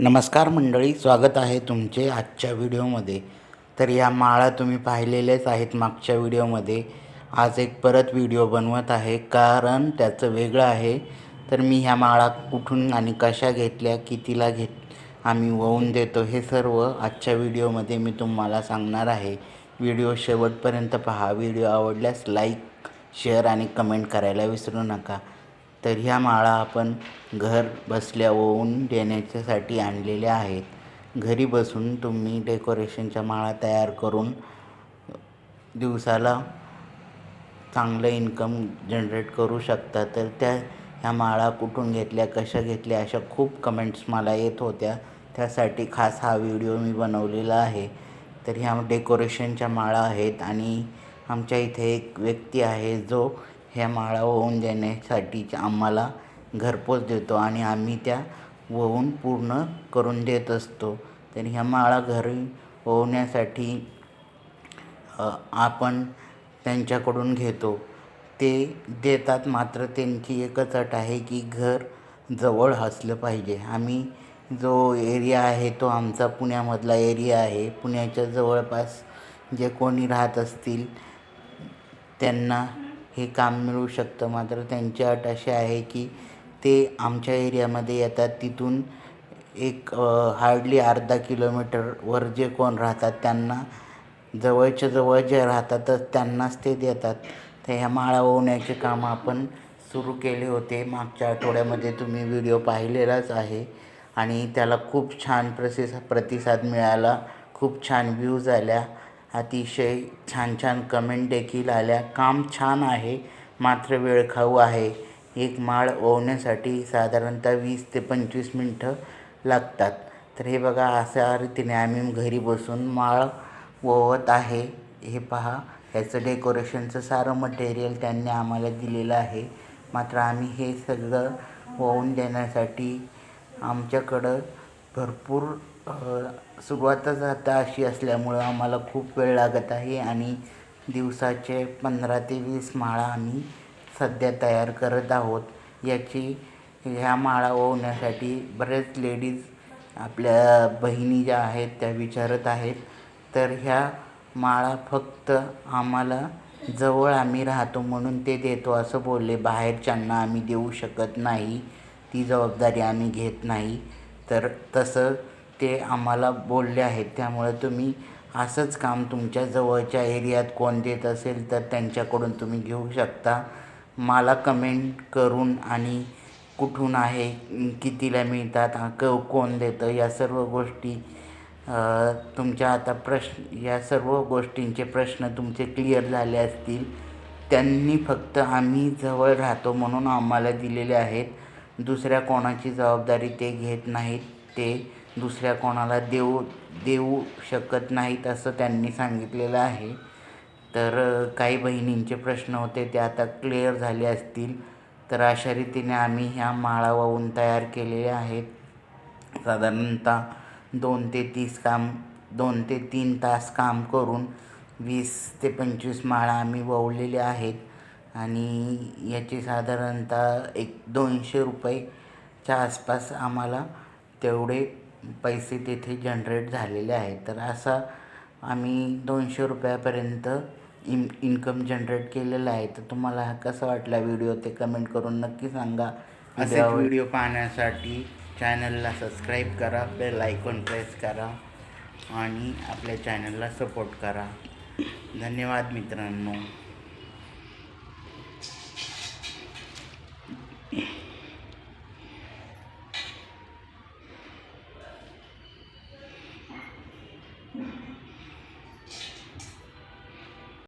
नमस्कार मंडळी स्वागत आहे तुमचे आजच्या व्हिडिओमध्ये. तर या माळा तुम्ही पाहिलेल्याच आहेत मागच्या व्हिडिओमध्ये. आज एक परत व्हिडिओ बनवत आहे कारण त्याचं वेगळं आहे. तर मी ह्या माळा कुठून आणि कशा घेतल्या कितीला घेत आम्ही वहून देतो हे सर्व आजच्या व्हिडिओमध्ये मी तुम्हाला सांगणार आहे. व्हिडिओ शेवटपर्यंत पहा. व्हिडिओ आवडल्यास लाईक शेअर आणि कमेंट करायला विसरू नका. तर ह्या माळा आपण घर बसल्या ओवून देण्याच्यासाठी आणलेल्या आहेत. घरी बसून तुम्ही डेकोरेशनच्या माळा तयार करून दिवसाला चांगलं इन्कम जनरेट करू शकता. तर त्या ह्या माळा कुठून घेतल्या कशा घेतल्या अशा खूप कमेंट्स मला येत होत्या. त्यासाठी खास हा व्हिडिओ मी बनवलेला आहे. तर ह्या डेकोरेशनच्या माळा आहेत आणि आमच्या इथे एक व्यक्ती आहे जो ह्या माळा वाहून देण्यासाठी आम्हाला घरपोच देतो आणि आम्ही त्या वाहून पूर्ण करून देत असतो. तर ह्या माळा घरी वाहण्यासाठी आपण त्यांच्याकडून घेतो. ते देतात मात्र त्यांची एकच अट आहे की घर जवळ असलं पाहिजे. आम्ही जो एरिया आहे तो आमचा पुण्यामधला एरिया आहे. पुण्याच्या जवळपास जे कोणी राहत असतील त्यांना हे काम मिळू शकतं. मात्र त्यांची अट अशी आहे की ते आमच्या एरियामध्ये येतात. तिथून एक हार्डली अर्धा किलोमीटरवर जे कोण राहतात त्यांना जवळच्या जवळ जे राहतातच त्यांनाच ते देतात. तर ह्या माळा ओवण्याचे काम आपण सुरू केले होते. मागच्या आठवड्यामध्ये तुम्ही व्हिडिओ पाहिलेलाच आहे आणि त्याला खूप छान प्रसिस प्रतिसाद मिळाला. खूप छान व्ह्यूज आल्या अतिशय छान छान कमेंट देखील आल्या. काम छान आहे मात्र वेळखाऊ आहे. एक माळ ओवण्यासाठी साधारणतः वीस ते पंचवीस मिनटं लागतात. तर हे बघा अशा रीतीने आम्ही घरी बसून माळ ओवत आहे. हे पहा ह्याचं डेकोरेशनचं सारं मटेरियल त्यांनी आम्हाला दिलेलं आहे. मात्र आम्ही हे सगळं ओवून देण्यासाठी आमच्याकडं भरपूर सुरुवातच आता अशी असल्यामुळं आम्हाला खूप वेळ लागत आहे आणि दिवसाचे पंधरा ते वीस माळा आम्ही सध्या तयार करत आहोत. याची ह्या माळा ओवण्यासाठी बरेच लेडीज आपल्या बहिणी ज्या आहेत त्या विचारत आहेत. तर ह्या माळा फक्त आम्हाला जवळ आम्ही राहतो म्हणून ते देतो असं बोलले. बाहेरच्यांना आम्ही देऊ शकत नाही. ती जबाबदारी आम्ही घेत नाही. तर तसं ते आम्हाला बोलले आहेत. त्यामुळे तुम्ही असंच काम तुमच्या जवळच्या एरियात कोण देत असेल तर त्यांच्याकडून तुम्ही घेऊ शकता. मला कमेंट करून आणि कुठून आहे कितीला मिळतात क कोण देतं या सर्व गोष्टी तुमच्या आता प्रश्न या सर्व गोष्टींचे प्रश्न तुमचे क्लिअर झाले असतील. त्यांनी फक्त आम्ही जवळ राहतो म्हणून आम्हाला दिलेले आहेत. दुसऱ्या कोणाची जबाबदारी ते घेत नाहीत ते दुसऱ्या कोणाला देऊ देऊ शकत नाहीत असं त्यांनी सांगितलेलं आहे. तर काही बहिणींचे प्रश्न होते ते आता क्लिअर झाले असतील. तर अशा रीतीने आम्ही ह्या माळा वाहून तयार केलेल्या आहेत. साधारणतः दोन ते तीस काम दोन ते तीन तास काम करून वीस ते पंचवीस माळा आम्ही ववलेल्या आहेत. आणि याची साधारणतः एक दोनशे रुपयेच्या आसपास आम्हाला तेवढे पैसे तिथे जनरेट झालेले आहेत. तर असा आम्ही दोनशे रुपयापर्यंत इन इन्कम जनरेट केलेलं आहे. तर तुम्हाला हा कसा वाटला व्हिडिओ ते कमेंट करून नक्की सांगा. असे व्हिडिओ पाहण्यासाठी चॅनलला सबस्क्राईब करा बेल आयकॉन प्रेस करा आणि आपल्या चॅनलला सपोर्ट करा. धन्यवाद मित्रांनो.